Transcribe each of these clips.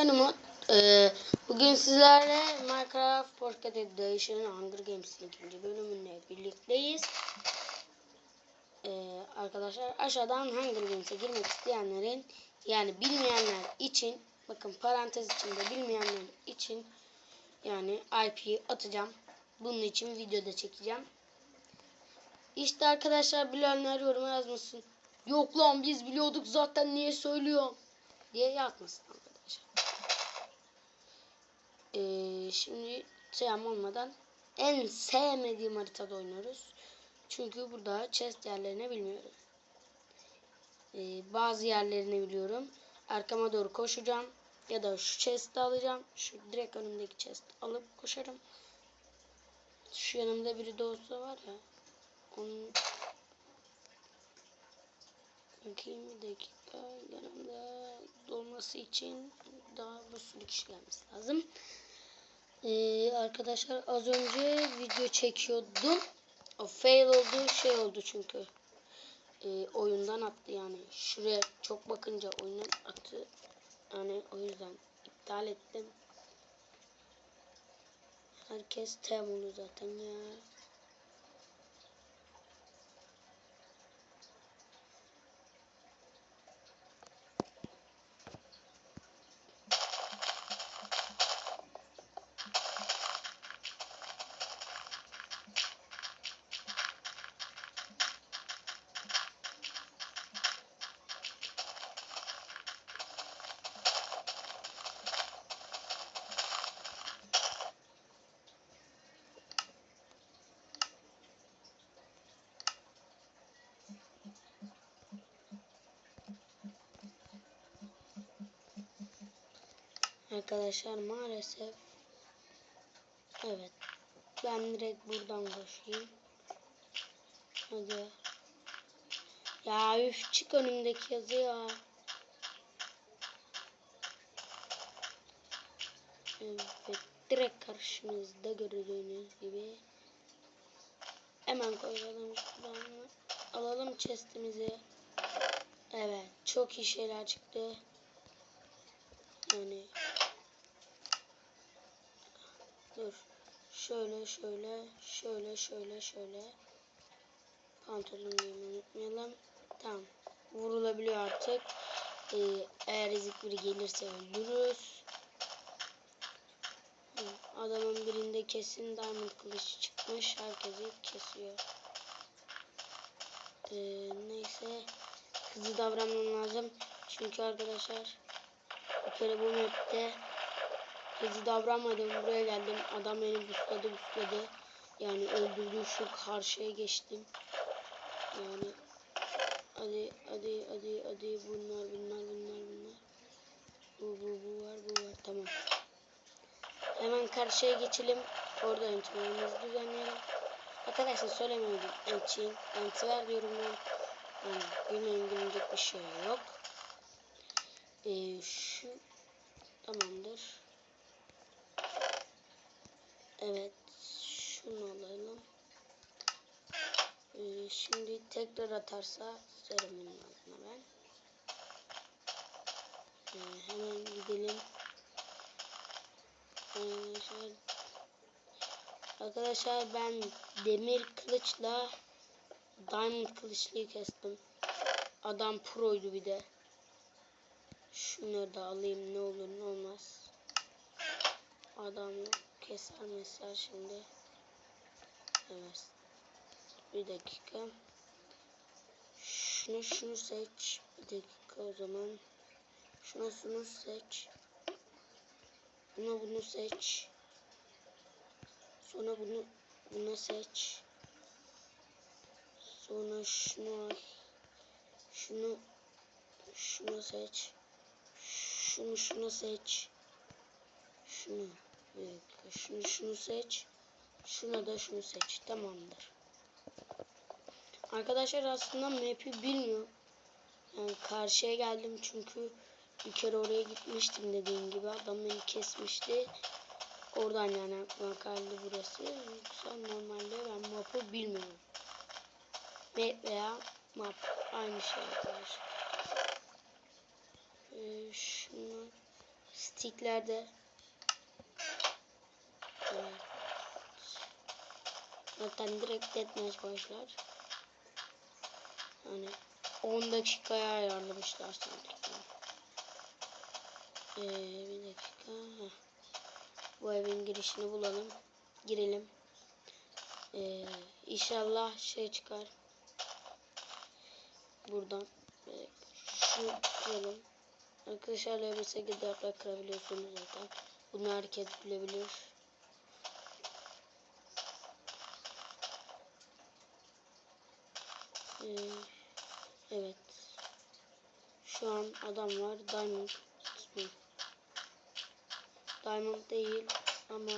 Ben Umut. Ee, bugün sizlerle Minecraft Pocket Edition'ın Hunger Games'in ikinci bölümünde birlikteyiz. Ee, arkadaşlar aşağıdan Hunger Games'e girmek isteyenlerin yani bilmeyenler için bakın parantez içinde bilmeyenler için yani IP'yi atacağım. Bunun için videoda çekeceğim. İşte arkadaşlar bilenler yoruma yazmasın. Yok lan biz biliyorduk zaten niye söylüyor diye yazmasın. Ee, şimdi selam olmadan en sevmediğim haritada oynuyoruz. Çünkü burada chest yerlerini bilmiyorum. Ee, bazı yerlerini biliyorum. Arkama doğru koşacağım. Ya da şu chest'i alacağım. Şu direkt önümdeki chest'i alıp koşarım. Şu yanımda biri de olsa var ya. Onun Bakayım bir dakika. Yanımda dolması için daha bir sürü kişi gelmesi lazım. Ee, arkadaşlar az önce video çekiyordum. O fail oldu şey oldu çünkü. Ee, oyundan attı yani. Şuraya çok bakınca oyundan attı. Yani o yüzden iptal ettim. Herkes tem zaten ya. Arkadaşlar maalesef evet ben direkt buradan koşayım. Hadi. Ya üf çık önümdeki yazı ya. Evet direkt karşımızda gördüğünüz gibi. Hemen koyalım şuradan. Alalım chestimizi. Evet çok iyi şeyler çıktı. Yani dur. Şöyle şöyle şöyle şöyle şöyle. Pantolon giymeyi unutmayalım. Tamam. Vurulabiliyor artık. Ee, eğer ezik biri gelirse öldürürüz. Adamın birinde kesin diamond kılıcı çıkmış. Herkesi kesiyor. Ee, neyse. Hızlı davranmam lazım. Çünkü arkadaşlar bir kere bu map'te hızlı davranmadım. Buraya geldim. Adam beni busladı busladı. Yani öldürdü şu karşıya geçtim. Yani hadi hadi hadi hadi bunlar bunlar bunlar bunlar. Bu bu bu var bu var tamam. Hemen karşıya geçelim. Orada entüverimizi düzenleyelim. Arkadaşlar söylemiyordum. Entüver, entüver diyorum ben. Yani bilmeyin gülünecek bir şey yok. Ee, şu tamamdır. Evet. Şunu alalım. Ee, şimdi tekrar atarsa serumun altına ben. Ee, hemen gidelim. Ee, şöyle. Arkadaşlar ben demir kılıçla diamond kılıçlıyı kestim. Adam proydu bir de. Şunları da alayım ne olur ne olmaz. Adam keser mesela şimdi. Evet. Bir dakika. Şunu şunu seç. Bir dakika o zaman. Şunu şunu seç. Bunu bunu seç. Sonra bunu bunu seç. Sonra şunu al. Şunu şunu seç. Şunu şunu seç. Şunu bir dakika. Şunu seç. Şuna da şunu seç. Tamamdır. Arkadaşlar aslında map'i bilmiyor. Yani karşıya geldim çünkü bir kere oraya gitmiştim dediğim gibi. Adam beni kesmişti. Oradan yani aklıma geldi burası. Yoksa normalde ben map'ı bilmiyorum. Map veya map aynı şey arkadaşlar. Ee, şunu Sticklerde Evet. Zaten direkt deathmatch başlar. Hani 10 dakikaya ayarlamışlar sanki. Ee, bir dakika. Heh. Bu evin girişini bulalım. Girelim. Ee, inşallah şey çıkar. Buradan. Şu kıralım. Arkadaşlar LBS giderle kırabiliyorsunuz zaten. Bunu herkes bilebilir. Ee, evet. Şu an adam var. Diamond. Diamond değil ama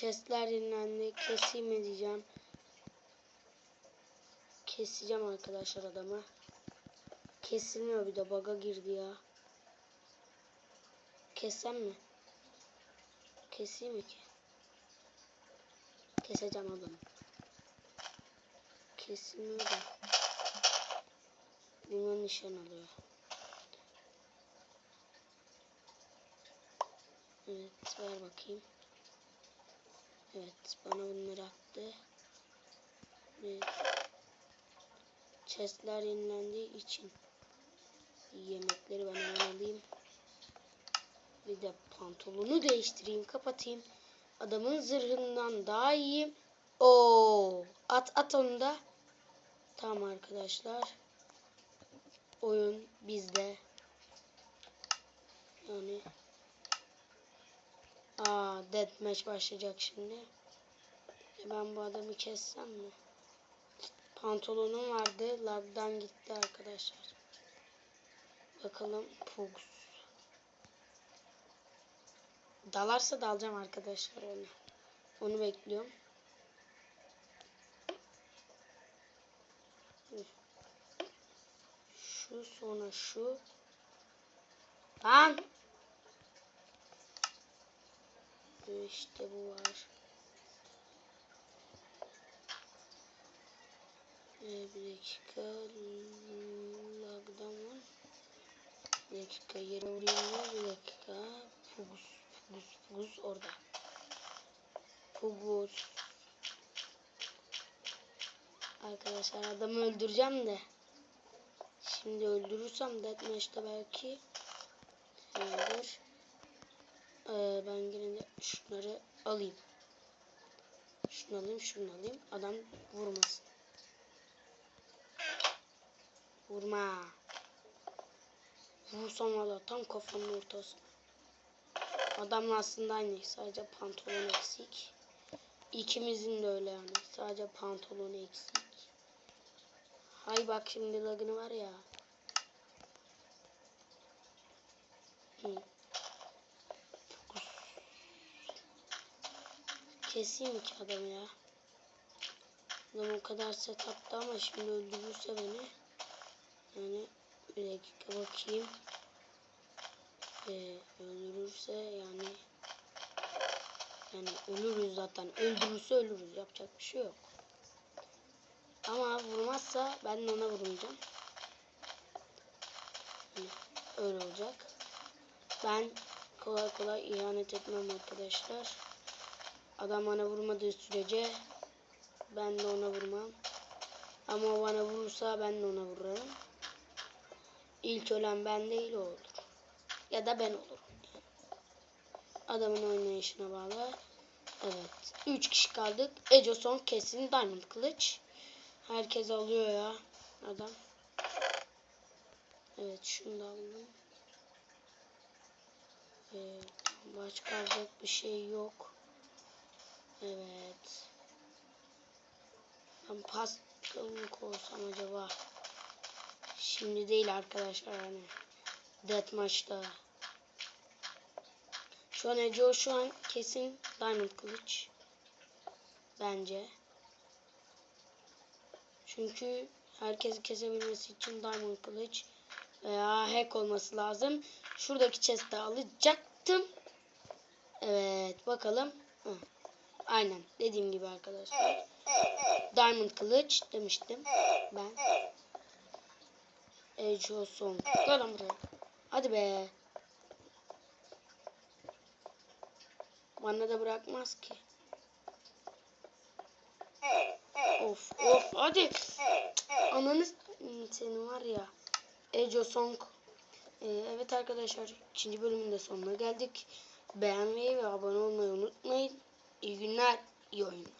Chestler yenilendi. Keseyim mi diyeceğim. Keseceğim arkadaşlar adamı. Kesilmiyor bir de bug'a girdi ya. Kessem mi? Keseyim mi ki? Keseceğim adamı. Kesilmiyor da. Bundan nişan alıyor. Evet ver bakayım. Evet bana bunları attı. Evet. Chestler yenilendiği için yemekleri ben hemen alayım. Bir de pantolonu değiştireyim kapatayım. Adamın zırhından daha iyiyim. Oo, at at onu da. Tamam arkadaşlar. Oyun bizde. Yani Aa, deathmatch başlayacak şimdi. E ben bu adamı kessem mi? Pantolonum vardı. Lag'dan gitti arkadaşlar. Bakalım Pugs. Dalarsa dalacağım arkadaşlar onu. Onu bekliyorum. Şu sonra şu. Lan! İşte bu var. Ee, bir dakika. Lag'dan var. Bir dakika yere vurayım bir dakika. Pugus. Pugus. Pugus orada. Pugus. Arkadaşlar adamı öldüreceğim de. Şimdi öldürürsem deathmatch'te belki olur. Ee, ben yine de şunları alayım. Şunu alayım, şunu alayım. Adam vurmasın. Vurma. Vursam valla tam kafanın ortasına. Adamla aslında aynı. Sadece pantolon eksik. İkimizin de öyle yani. Sadece pantolon eksik. Hay bak şimdi lagını var ya. Hı. Keseyim ki adamı ya. Adam o kadar set attı ama şimdi öldürürse beni. Yani bir dakika bakayım. Ee, öldürürse yani yani ölürüz zaten. Öldürürse ölürüz. Yapacak bir şey yok. Ama vurmazsa ben de ona vurmayacağım. Yani öyle olacak. Ben kolay kolay ihanet etmem arkadaşlar. Adam bana vurmadığı sürece ben de ona vurmam. Ama o bana vurursa ben de ona vururum. İlk ölen ben değil o olur. Ya da ben olurum. Adamın oynayışına bağlı. Evet. 3 kişi kaldık. Ejo son kesin Diamond Kılıç. Herkes alıyor ya. Adam. Evet şunu da aldım. Evet. Başka bir şey yok. Evet. Ben pas mı koysam acaba? Şimdi değil arkadaşlar hani. Death maçta. Şu an Ece şu an kesin Diamond kılıç. Bence. Çünkü herkes kesebilmesi için Diamond kılıç Veya hack olması lazım. Şuradaki chest'i alacaktım. Evet bakalım. Hı. Aynen dediğim gibi arkadaşlar. Diamond kılıç demiştim ben. Ejo Song. Gel lan buraya. Hadi be. Bana da bırakmaz ki. Of of hadi. Ananız senin var ya. Ejo Song. Ee, evet arkadaşlar ikinci bölümün de sonuna geldik. Beğenmeyi ve abone olmayı unutmayın. İyi günler, iyi oyunlar.